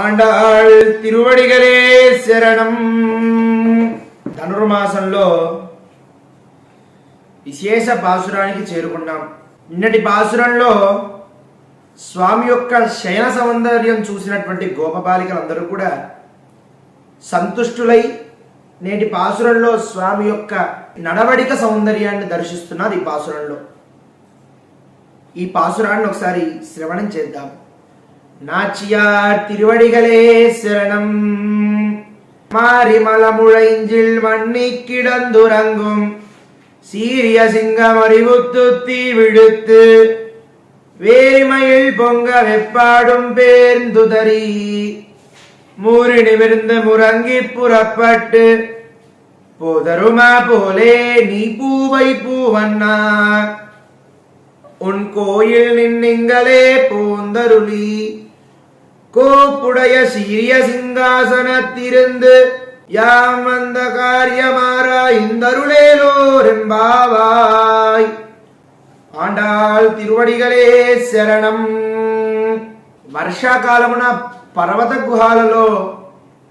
ఆండాళ్ తిరువడిగలే శరణం. ధనుర్మాసంలో విశేష పాసురానికి చేరుకున్నాం. నిన్నటి పాసురంలో స్వామి యొక్క శయన సౌందర్యం చూసినటువంటి గోపబాలికలందరూ కూడా సంతుష్టులై నేటి పాసురంలో స్వామి యొక్క నడవడిక సౌందర్యాన్ని దర్శిస్తున్నారు ఈ పాసురంలో ఈ పాసురాన్ని ఒకసారి శ్రవణం చేద్దాం. நாச்சியார் திருவடிகளே சரணம். மாரிமலமுழைஞ்சில் மண்ணி கிடந்துறங்கும். சீரிய சிங்கம் அறிவுத்து தீ விடுத்து வேரிமையில் பொங்க வெப்பாடும் பேர்ந்துதறி. மூறி நிமிர்ந்து முறங்கி புறப்பட்டு போதருமா போலே நீ பூவை பூவண்ணா. உன் கோயில் நின்னிங்களே பூந்தருளி. கோப்புடைய சீரிய சிங்காசனத்திருந்து யாம் வந்த காரியமாறா இந்தருளேலோரெம்பாவாய் ఆండాల్ తిరువడిగలే శరణం వర్షాకాలమున పర్వత గుహాలలో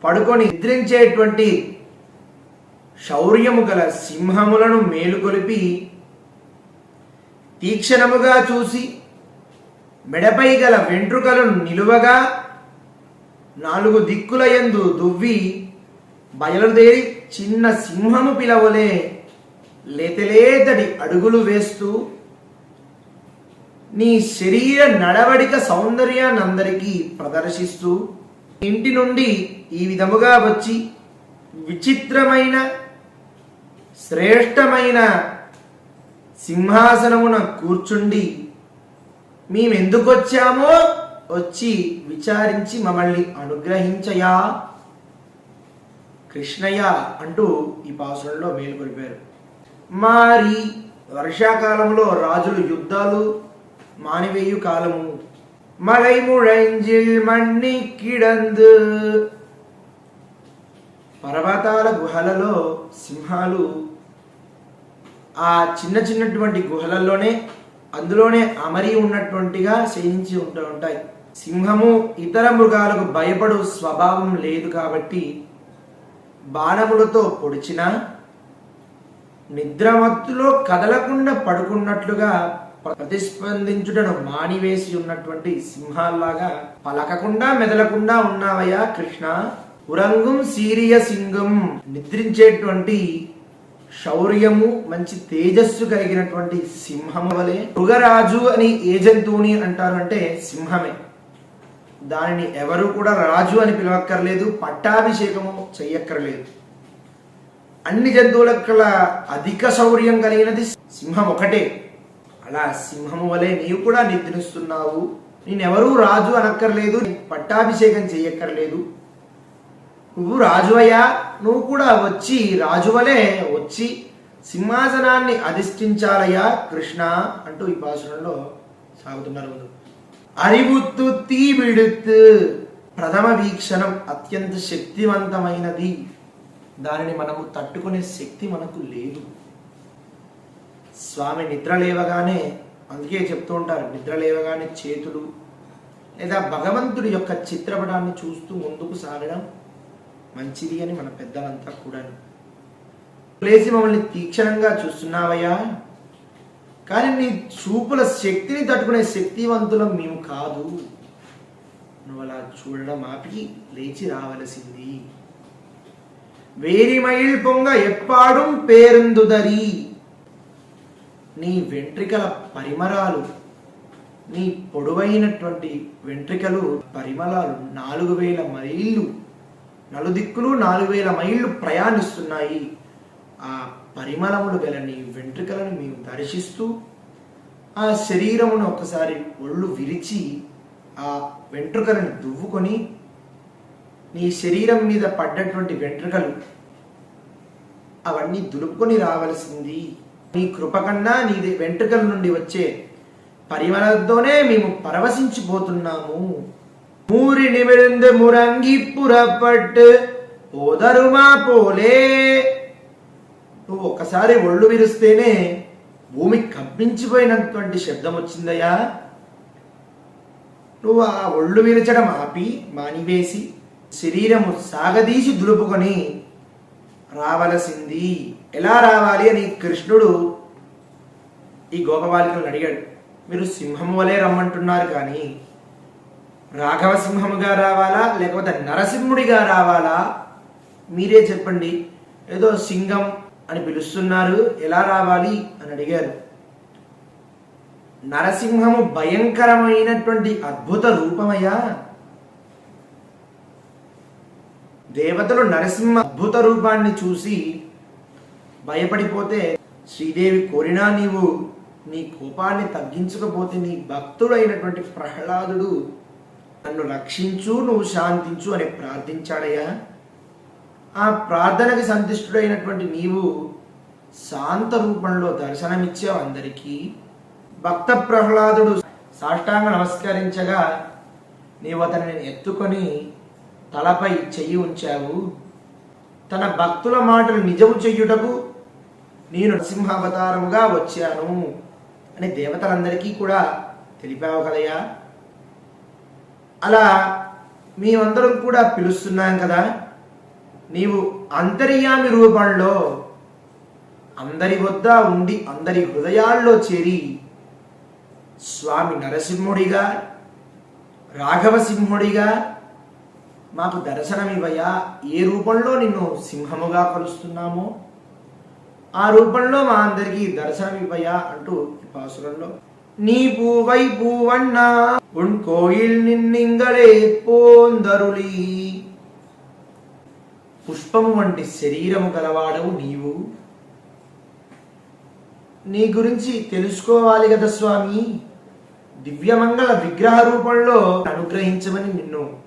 పడుకొని నిద్రించేటువంటి శౌర్యము గల సింహములను మేలుకొలిపి తీక్షణముగా చూసి మెడపై గల వెంట్రుకలను నిలువగా నాలుగు దిక్కుల యందు దువ్వి బయలుదేరి చిన్న సింహము పిలవలే లేతలేతడి అడుగులు వేస్తూ నీ శరీర నడవడిక సౌందర్యాన్ని అందరికీ ప్రదర్శిస్తూ ఇంటి నుండి ఈ విధముగా వచ్చి విచిత్రమైన శ్రేష్టమైన సింహాసనమున కూర్చుండి మేమెందుకు వచ్చామో వచ్చి విచారించి మమ్మల్ని అనుగ్రహించయా? కృష్ణయ్య అంటూ ఈ పాసురంలో మేలుకొలిపారు మారి వర్షాకాలంలో రాజులు యుద్ధాలు మానివేయు కాలము. మలై ముழைంజిల్ మన్ని కిడందు. పర్వతాల గుహలలో సింహాలు. ఆ చిన్న చిన్నటువంటి గుహలలోనే అందులోనే అమరి ఉన్నటువంటిగా శయించి ఉంటూ ఉంటాయి. సింహము ఇతర మృగాలకు భయపడు స్వభావం లేదు కాబట్టి బాణములతో పొడిచిన నిద్రమత్తులో కదలకుండా పడుకున్నట్లుగా ప్రతిస్పందించుటను మానివేసి ఉన్నటువంటి సింహాల్లాగా పలకకుండా మెదలకుండా ఉన్నావయ్యా కృష్ణ. ఉరంగం సీరియ సింగం నిద్రించేటువంటి శౌర్యము మంచి తేజస్సు కలిగినటువంటి సింహము వలె మృగరాజు అని ఏ జంతువుని అంటారు అంటే సింహమే. దానిని ఎవరు కూడా రాజు అని పిలవక్కర్లేదు పట్టాభిషేకము చెయ్యక్కర్లేదు. అన్ని జంతువుల కల అధిక శౌర్యం కలిగినది సింహం ఒకటే. అలా సింహము వలె నీవు కూడా నిద్రిస్తున్నావు. నేనెవరూ రాజు అనక్కర్లేదు పట్టాభిషేకం చెయ్యక్కర్లేదు. నువ్వు రాజువయ్యా నువ్వు కూడా వచ్చి రాజువలే వచ్చి సింహాసనాన్ని అధిష్ఠించాలయ్యా కృష్ణ అంటూ ఈ భాషణంలో సాగుతున్నారు ముందు అరివుత్తు తీబిడుత్తు ప్రథమ వీక్షణం అత్యంత శక్తివంతమైనది దానిని మనము తట్టుకునే శక్తి మనకు లేదు స్వామి నిద్ర లేవగానే అందుకే చెప్తూ ఉంటారు నిద్ర లేవగానే చేతులు లేదా భగవంతుడి యొక్క చిత్రపటాన్ని చూస్తూ ముందుకు సాగడం మంచిది అని మన పెద్దలంతా కూడా లేచి మమ్మల్ని తీక్షణంగా చూస్తున్నావయ్యా? కానీ నీ చూపుల శక్తిని తట్టుకునే శక్తివంతులం మేము కాదు. నువ్వు అలా చూడడం ఆపి లేచి రావలసింది. వేరిమయిల్ పొంగ ఎప్పాడు పేరుందుదరి నీ వెంట్రికల పరిమరాలు నీ పొడవైనటువంటి వెంట్రికలు పరిమళాలు నాలుగు వేల మైళ్ళు నలుదిక్కులు నాలుగు వేల మైళ్ళు ప్రయాణిస్తున్నాయి. ఆ పరిమళములు గల నీ వెంట్రుకలను మేము దర్శిస్తూ ఆ శరీరమును ఒకసారి ఒళ్ళు విరిచి ఆ వెంట్రుకలను దువ్వుకొని నీ శరీరం మీద పడ్డటువంటి వెంట్రుకలు అవన్నీ దులుపుకొని రావలసింది. నీ కృప కన్నా నీ వెంట్రుకల నుండి వచ్చే పరిమళతోనే మేము పరవశించిపోతున్నాము. మూరి నిమిర్ந்து మురంగి పురపట్టు ఓదరుమా పోలే నువ్వు ఒక్కసారి ఒళ్ళు విరిస్తేనే భూమి కంపించిపోయినటువంటి శబ్దం వచ్చిందయ్యా. నువ్వు ఆ ఒళ్ళు విరచడం ఆపి మానివేసి శరీరము సాగదీసి దులుపుకొని రావలసింది. ఎలా రావాలి అని కృష్ణుడు ఈ గోపబాలికలను అడిగాడు. మీరు సింహం వలె రమ్మంటున్నారు కానీ రాఘవ సింహముగా రావాలా లేకపోతే నరసింహుడిగా రావాలా? మీరే చెప్పండి. ఏదో సింగం అని పిలుస్తున్నారు. ఎలా రావాలి? అని అడిగారు. నరసింహము భయంకరమైనటువంటి అద్భుత రూపమయ్యా. దేవతలు నరసింహ అద్భుత రూపాన్ని చూసి భయపడిపోతే శ్రీదేవి కోరినా నీవు నీ కోపాన్ని తగ్గించకపోతే నీ భక్తుడైనటువంటి ప్రహ్లాదుడు నన్ను రక్షించు నువ్వు శాంతించు అని ప్రార్థించాడయ్యా. ఆ ప్రార్థనకి సంతుష్టుడైనటువంటి నీవు శాంత రూపంలో దర్శనమిచ్చావు అందరికీ. భక్త ప్రహ్లాదుడు సాష్టాంగ నమస్కరించగా నీవు అతనిని ఎత్తుకొని తలపై చెయ్యి ఉంచావు. తన భక్తుల మాటలు నిజము చెయ్యుటకు నేను నరసింహావతారముగా వచ్చాను అని దేవతలందరికీ కూడా తెలిపావు కదయా అలా మేమందరం కూడా పిలుస్తున్నాం కదా. నీవు అంతర్యామి రూపంలో అందరి వద్ద ఉండి అందరి హృదయాల్లో చేరి స్వామి నరసింహుడిగా రాఘవ సింహుడిగా మాకు దర్శనమివ్వయా ఏ రూపంలో నిన్ను సింహముగా కొలుస్తున్నామో ఆ రూపంలో మా అందరికీ దర్శనమివ్వయా అంటూ ఈ పాసురంలో நீ பூவை பூவண்ணா உன் கோயில் నిన్నింగళే పోందరులి పుష్పము వంటి శరీరము గలవాడవు నీవు. నీ గురించి తెలుసుకోవాలి కదా స్వామి. దివ్యమంగళ విగ్రహ రూపంలో అనుగ్రహించమని నిన్ను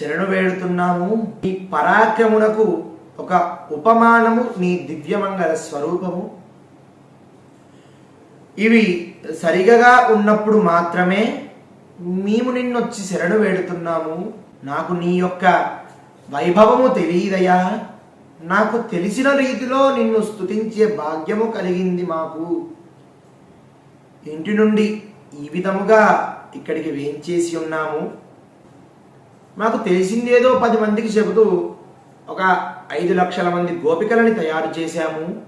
శరణు వేడుతున్నాము. నీ పరాక్రమునకు ఒక ఉపమానము నీ దివ్యమంగళ స్వరూపము. ఇవి సరిగగా ఉన్నప్పుడు మాత్రమే మేము నిన్నొచ్చి శరణు వేడుతున్నాము. నాకు నీ యొక్క వైభవము తెలియదయా? నాకు తెలిసిన రీతిలో నిన్ను స్తుతించే భాగ్యము కలిగింది మాకు. ఇంటి నుండి ఈ విధముగా ఇక్కడికి వేంచేసి ఉన్నాము. మాకు తెలిసిందేదో పది మందికి చెబుతూ ఒక ఐదు లక్షల మంది గోపికలని తయారు చేశాము.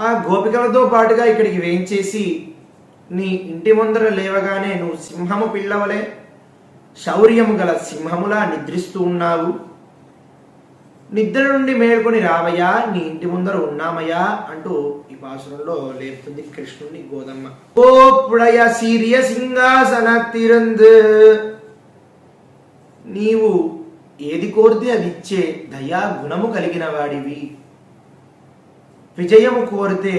ఆ గోపికలతో పాటుగా ఇక్కడికి వేయించేసి నీ ఇంటి ముందర లేవగానే నువ్వు సింహము పిల్లవలే శౌర్యము గల సింహములా నిద్రిస్తూ ఉన్నావు. నిద్ర నుండి మేల్కొని రావయ్యా నీ ఇంటి ముందర ఉన్నామయ్యా అంటూ ఈ పాసురంలో లేపుతుంది కృష్ణుని గోదమ్మ. గోపుడయ సీరియ సింహాసన తిరందు. నీవు ఏది కోరితే అది ఇచ్చే దయా గుణము కలిగిన వాడివి. విజయము కోరితే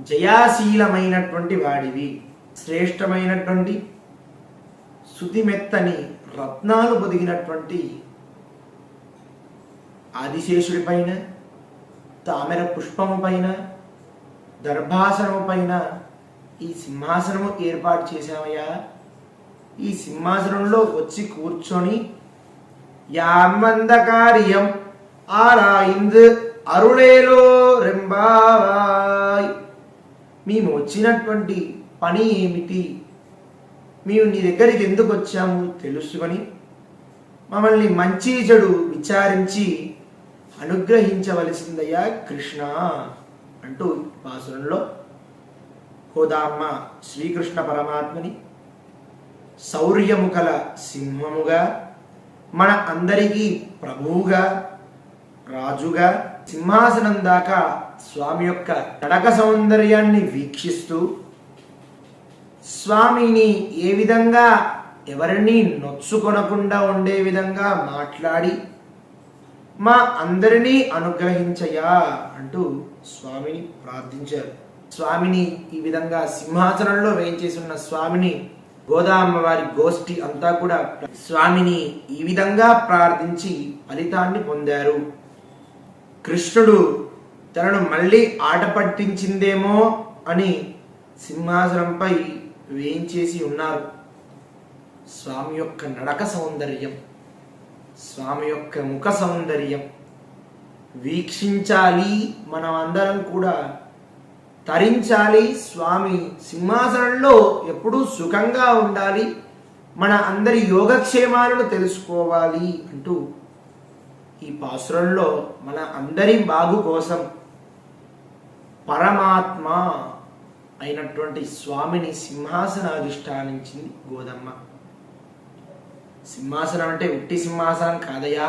జయాశీలమైనటువంటి వాడివి. శ్రేష్టమైనటువంటి శుతిమెత్తని రత్నాలు పొదిగినటువంటి ఆదిశేషుడి పైన తామెర పుష్పము పైన దర్భాసనము పైన ఈ సింహాసనము ఏర్పాటు చేశామయ్యా. ఈ సింహాసనంలో వచ్చి కూర్చొని యామంద కార్యం ఆరాయింద్ అరుళేలో రెంబావాయ్ మేము వచ్చినటువంటి పని ఏమిటి? మేము నీ దగ్గరికి ఎందుకు వచ్చాము తెలుసుకొని మమ్మల్ని మంచి చెడు విచారించి అనుగ్రహించవలసిందయ్యా కృష్ణ అంటూ పాసురంలో హోదామ్మ శ్రీకృష్ణ పరమాత్మని శౌర్యము కల సింహముగా మన అందరికీ ప్రభువుగా రాజుగా సింహాసనం దాకా స్వామి యొక్క నడక సౌందర్యాన్ని వీక్షిస్తూ స్వామిని ఏ విధంగా ఎవరిని నొచ్చుకొనకుండా ఉండే విధంగా మాట్లాడి మా అందరినీ అనుగ్రహించయా అంటూ స్వామిని ప్రార్థించారు. స్వామిని ఈ విధంగా సింహాసనంలో వేయించేసి ఉన్న స్వామిని గోదామ్మ వారి గోష్ఠి అంతా కూడా స్వామిని ఈ విధంగా ప్రార్థించి ఫలితాన్ని పొందారు. కృష్ణుడు తనను మళ్ళీ ఆట పట్టించిందేమో అని సింహాసనంపై వేయించేసి ఉన్నారు. స్వామి యొక్క నడక సౌందర్యం. స్వామి యొక్క ముఖ సౌందర్యం. వీక్షించాలి మనం అందరం కూడా. తరించాలి స్వామి సింహాసనంలో ఎప్పుడూ సుఖంగా ఉండాలి. మన అందరి యోగక్షేమాలను తెలుసుకోవాలి అంటూ ఈ పాసురంలో మన అందరి బాగు కోసం పరమాత్మ అయినటువంటి స్వామిని సింహాసనాధిష్టానించింది గోదమ్మ. సింహాసనం అంటే ఉట్టి సింహాసనం కాదయా